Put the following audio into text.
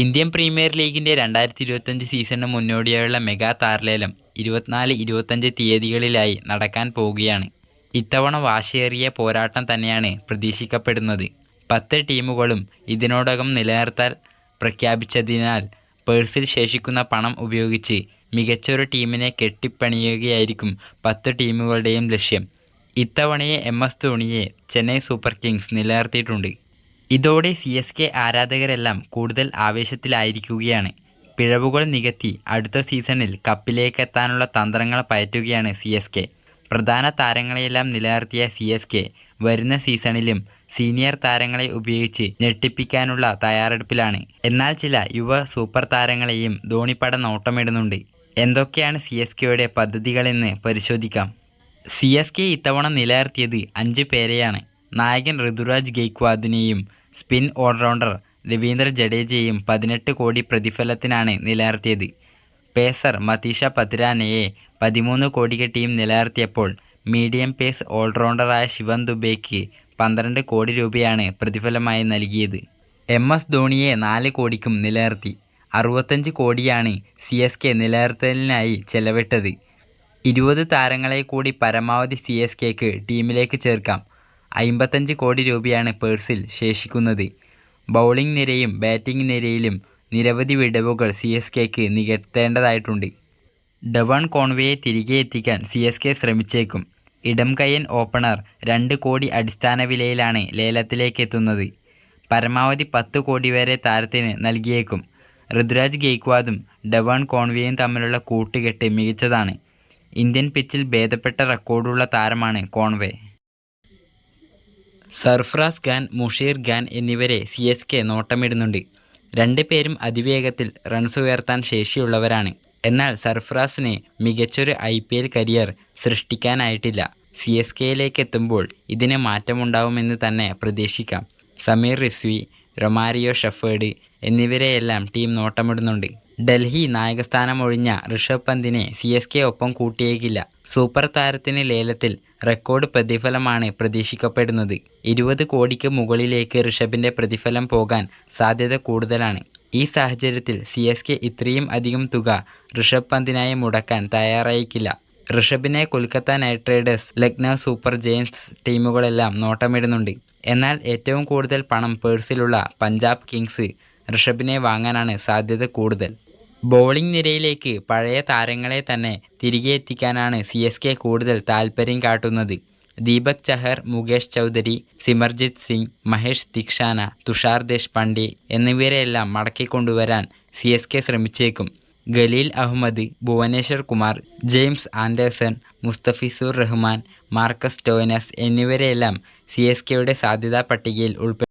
Indian premier ലീഗിന്റെ രണ്ടായിരത്തി ഇരുപത്തഞ്ച് സീസണിന് മുന്നോടിയായുള്ള മെഗാ താരലേലം ഇരുപത്തിനാല് ഇരുപത്തഞ്ച് തീയതികളിലായി നടക്കാൻ പോവുകയാണ് ഇത്തവണ വാശിയേറിയ പോരാട്ടം തന്നെയാണ് പ്രതീക്ഷിക്കപ്പെടുന്നത്. പത്ത് ടീമുകളും ഇതിനോടകം നിലനിർത്താൻ പ്രഖ്യാപിച്ചതിനാൽ പേഴ്സിൽ ശേഷിക്കുന്ന പണം ഉപയോഗിച്ച് മികച്ചൊരു ടീമിനെ കെട്ടിപ്പണിയുകയായിരിക്കും പത്ത് ടീമുകളുടെയും ലക്ഷ്യം. ഇത്തവണയെ എം എസ് ധോണിയെ ചെന്നൈ സൂപ്പർ കിങ്സ് നിലനിർത്തിയിട്ടുണ്ട്. ഇതോടെ സി എസ് കെ ആരാധകരെല്ലാം കൂടുതൽ ആവേശത്തിലായിരിക്കുകയാണ്. പിഴവുകൾ നികത്തി അടുത്ത സീസണിൽ കപ്പിലേക്കെത്താനുള്ള തന്ത്രങ്ങൾ പയറ്റുകയാണ് സി എസ് കെ. പ്രധാന താരങ്ങളെയെല്ലാം നിലനിർത്തിയ സി എസ് കെ വരുന്ന സീസണിലും സീനിയർ താരങ്ങളെ ഉപയോഗിച്ച് ഞെട്ടിപ്പിക്കാനുള്ള തയ്യാറെടുപ്പിലാണ്. എന്നാൽ ചില യുവ സൂപ്പർ താരങ്ങളെയും ധോണിപ്പട നോട്ടമിടുന്നുണ്ട്. എന്തൊക്കെയാണ് സി എസ് കെയുടെ പദ്ധതികളെന്ന് പരിശോധിക്കാം. സി എസ് കെ ഇത്തവണ നിലനിർത്തിയത് അഞ്ച് പേരെയാണ്. നായകൻ ഋതുരാജ് ഗെയ്ക്വാദിനെയും സ്പിൻ ഓൾറൗണ്ടർ രവീന്ദ്ര ജഡേജയെയും പതിനെട്ട് കോടി പ്രതിഫലത്തിനാണ് നിലനിർത്തിയത്. പേസർ മതീഷ പത്രാനയെ പതിമൂന്ന് കോടിക്ക് ടീം നിലനിർത്തിയപ്പോൾ മീഡിയം പേസ് ഓൾറൗണ്ടറായ ശിവൻ ദുബേക്ക് പന്ത്രണ്ട് കോടി രൂപയാണ് പ്രതിഫലമായി നൽകിയത്. എം എസ് ധോണിയെ നാല് കോടിക്കും നിലനിർത്തി. അറുപത്തഞ്ച് കോടിയാണ് സി എസ് കെ നിലനിർത്തലിനായി ചെലവിട്ടത്. ഇരുപത് താരങ്ങളെ കൂടി പരമാവധി സി എസ് കെക്ക് ടീമിലേക്ക് ചേർക്കാം. അമ്പത്തഞ്ച് കോടി രൂപയാണ് പേഴ്സിൽ ശേഷിക്കുന്നത്. ബൗളിംഗ് നിരയും ബാറ്റിംഗ് നിരയിലും നിരവധി വിടവുകൾ സി എസ് കെക്ക് നികത്തേണ്ടതായിട്ടുണ്ട്. ഡവൺ കോൺവേയെ തിരികെ എത്തിക്കാൻ സി എസ് കെ ശ്രമിച്ചേക്കും. ഇടം കയ്യൻ ഓപ്പണർ രണ്ട് കോടി അടിസ്ഥാന വിലയിലാണ് ലേലത്തിലേക്ക് എത്തുന്നത്. പരമാവധി പത്ത് കോടി വരെ താരത്തിന് നൽകിയേക്കും. ഋതുരാജ് ഗെയ്ക്വാദും ഡവൺ കോൺവേയും തമ്മിലുള്ള കൂട്ടുകെട്ട് മികച്ചതാണ്. ഇന്ത്യൻ പിച്ചിൽ ഭേദപ്പെട്ട റെക്കോർഡുള്ള താരമാണ് കോൺവേ. സർഫറാസ് ഖാൻ മുഷീർ ഖാൻ എന്നിവരെ സി എസ് കെ നോട്ടമിടുന്നുണ്ട്. രണ്ട് പേരും അതിവേഗത്തിൽ റൺസ് ഉയർത്താൻ ശേഷിയുള്ളവരാണ്. എന്നാൽ സർഫ്രാസിന് മികച്ചൊരു ഐ പി എൽ കരിയർ സൃഷ്ടിക്കാനായിട്ടില്ല. സി എസ് കെയിലേക്ക് എത്തുമ്പോൾ ഇതിന് മാറ്റമുണ്ടാവുമെന്ന് തന്നെ പ്രതീക്ഷിക്കാം. സമീർ റിസ്വി റൊമാരിയോ ഷെഫേഡ് എന്നിവരെയെല്ലാം ടീം നോട്ടമിടുന്നുണ്ട്. ഡൽഹി നായകസ്ഥാനമൊഴിഞ്ഞ ഋഷഭ് പന്തിനെ സി എസ് കെ ഒപ്പം കൂട്ടിയേക്കില്ല. സൂപ്പർ താരത്തിന് ലേലത്തിൽ റെക്കോർഡ് പ്രതിഫലമാണ് പ്രതീക്ഷിക്കപ്പെടുന്നത്. ഇരുപത് കോടിക്ക് മുകളിലേക്ക് ഋഷഭിന്റെ പ്രതിഫലം പോകാൻ സാധ്യത കൂടുതലാണ്. ഈ സാഹചര്യത്തിൽ സി എസ് കെ ഇത്രയും അധികം തുക ഋഷഭ് പന്തിനായി മുടക്കാൻ തയ്യാറായിക്കില്ല. ഋഷഭിനെ Kolkata Knight Riders Lucknow Super Giants ടീമുകളെല്ലാം നോട്ടമിടുന്നുണ്ട്. എന്നാൽ ഏറ്റവും കൂടുതൽ പണം പേഴ്സിലുള്ള പഞ്ചാബ് കിങ്സ് ഋഷഭിനെ വാങ്ങാനാണ് സാധ്യത കൂടുതൽ. ബോളിംഗ് നിരയിലേക്ക് പഴയ താരങ്ങളെ തന്നെ തിരികെ എത്തിക്കാനാണ് സി എസ് കെ കൂടുതൽ താൽപ്പര്യം കാട്ടുന്നത്. ദീപക് ചഹർ മുകേഷ് ചൗധരി സിമർജിത് സിംഗ് മഹേഷ് ദിക്ഷാന തുഷാർ ദേശ്പാണ്ഡെ എന്നിവരെയെല്ലാം മടക്കിക്കൊണ്ടുവരാൻ C S K ശ്രമിച്ചേക്കും. Khaleel Ahmed Bhuvneshwar Kumar James Anderson Mustafizur Rahman Marcus Stoinis എന്നിവരെയെല്ലാം C S കെയുടെ സാധ്യതാ പട്ടികയിൽ ഉൾപ്പെടുത്തി